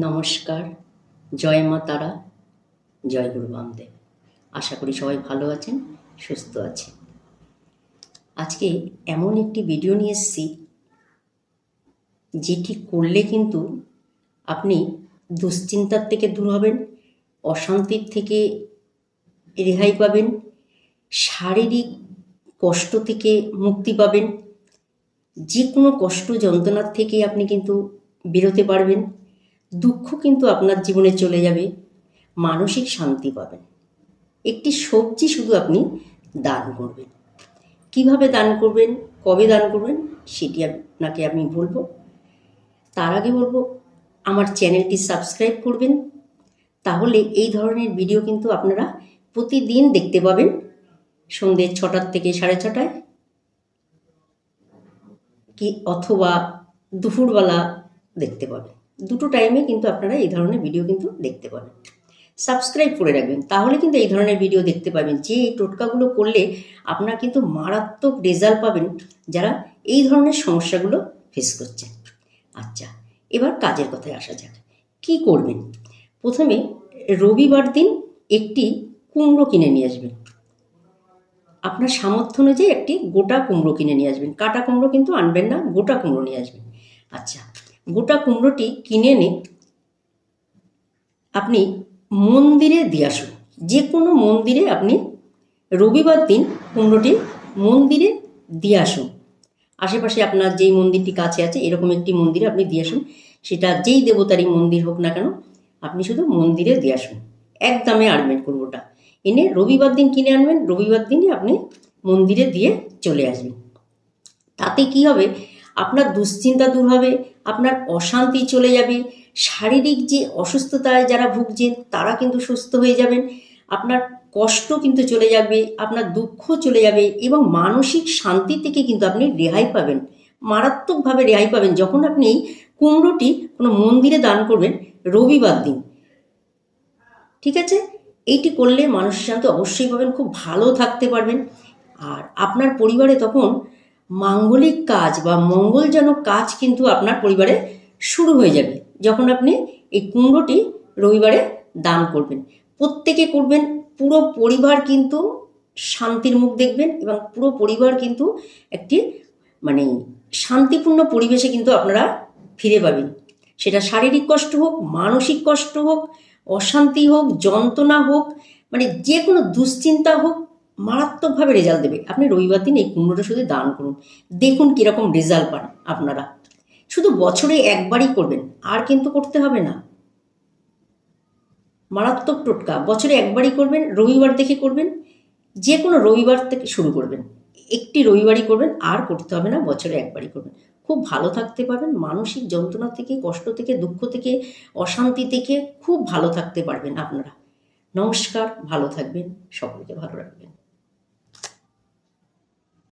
নমস্কার। জয় মা তারা, জয় গুরু বামদেব। আশা করি সবাই ভালো আছেন, সুস্থ আছেন। আজকে এমন একটি ভিডিও নিয়ে এসেছি, যেটি করলে কিন্তু আপনি দুশ্চিন্তার থেকে দূর হবেন, অশান্তির থেকে রেহাই পাবেন, শারীরিক কষ্ট থেকে মুক্তি পাবেন যে কোনো কষ্ট যন্ত্রণার থেকে আপনি কিন্তু বেরোতে পারবেন। দুঃখ কিন্তু আপনার জীবনে চলে যাবে। মানসিক শান্তি পাবেন। একটি সবজি শুধু আপনি দান করবেন। কীভাবে দান করবেন? কবে দান করবেন? সেটি আপনাকে আমি বলব। তার আগে বলব, আমার চ্যানেলটি সাবস্ক্রাইব করবেন। তাহলে এই ধরনের ভিডিও কিন্তু আপনারা প্রতিদিন দেখতে পাবেন। সন্ধ্যে ছটার থেকে সাড়ে ছটায়। কি অথবা দুপুরবেলা দেখতে পাবেন। দুটো টাইমে কিন্তু আপনারা এই ধরনের ভিডিও কিন্তু দেখতে পাবেন। সাবস্ক্রাইব করে রাখবেন। তাহলে কিন্তু এই ধরনের ভিডিও দেখতে পাবেন। যে এই টোটকাগুলো করলে আপনারা কিন্তু মারাত্মক রেজাল্ট পাবেন যারা এই ধরনের সমস্যাগুলো ফেস করছেন আচ্ছা এবার কাজের কথায় আসা যাক। কি করবেন? প্রথমে রবিবার দিন একটি কুমড়ো কিনে নিয়ে আসবেন। আপনার সামর্থ্য অনুযায়ী একটি গোটা কুমড়ো কিনে নিয়ে আসবেন। কাটা কুমড়ো কিন্তু আনবেন না, গোটা কুমড়ো নিয়ে আসবেন। আচ্ছা গোটা কুমড়োটি কিনে এনে আপনি মন্দিরে দিয়ে আসুন। যে কোনো মন্দিরে আপনি রবিবার দিন কুমড়োটি মন্দিরে দিয়ে আসুন। আশেপাশে আপনার যেই মন্দিরটি কাছে আছে, এরকম একটি মন্দিরে আপনি দিয়ে আসুন। সেটা যেই দেবতারই মন্দির হোক না কেন, আপনি শুধু মন্দিরে দিয়ে আসুন। এক দামে আনবেন কুমড়োটা। এনে রবিবার দিন কিনে আনবেন, রবিবার দিনই আপনি মন্দিরে দিয়ে চলে আসবেন। তাতে কি হবে আপনার দুশ্চিন্তা দূর হবে, আপনার অশান্তি চলে যাবে, শারীরিক যে অসুস্থতায় যারা ভুগছেন তারা কিন্তু সুস্থ হয়ে যাবেন, আপনার কষ্ট কিন্তু চলে যাবে, আপনার দুঃখ চলে যাবে এবং মানসিক শান্তি থেকে কিন্তু আপনি রেহাই পাবেন। মারাত্মকভাবে রেহাই পাবেন। যখন আপনি কুমড়োটি কোনো মন্দিরে দান করবেন, রবিবার দিন। ঠিক আছে? এইটি করলে মানসিক শান্তি অবশ্যই পাবেন, খুব ভালো থাকতে পারবেন। আর আপনার পরিবারে তখন মাঙ্গলিক কাজ বা মঙ্গলজনক কাজ কিন্তু আপনার পরিবারে শুরু হয়ে যাবে। যখন আপনি এই কুমড়োটি রবিবারে দান করবেন। প্রত্যেকে করবেন, পুরো পরিবার কিন্তু শান্তির মুখ দেখবেন এবং পুরো পরিবার কিন্তু একটি মানে শান্তিপূর্ণ পরিবেশে কিন্তু আপনারা ফিরে পাবেন। সেটা শারীরিক কষ্ট হোক, মানসিক কষ্ট হোক, অশান্তি হোক, যন্ত্রণা হোক মানে যে কোনো দুশ্চিন্তা হোক মারাত্মকভাবে রেজাল্ট দেবে। আপনি রবিবার দিন এই কুমড়োটা শুধু দান করুন। দেখুন কীরকম রেজাল্ট পান আপনারা। শুধু বছরে একবারই করবেন, আর কিন্তু করতে হবে না। মারাত্মক টোটকা, বছরে একবারই করবেন, রবিবার দেখে করবেন যে কোনো রবিবার থেকে শুরু করবেন। একটি রবিবারই করবেন, আর করতে হবে না, বছরে একবারই করবেন। খুব ভালো থাকতে পারবেন, মানসিক যন্ত্রণা থেকে, কষ্ট থেকে, দুঃখ থেকে, অশান্তি থেকে খুব ভালো থাকতে পারবেন আপনারা। নমস্কার, ভালো থাকবেন, সকলকে ভালো রাখবেন।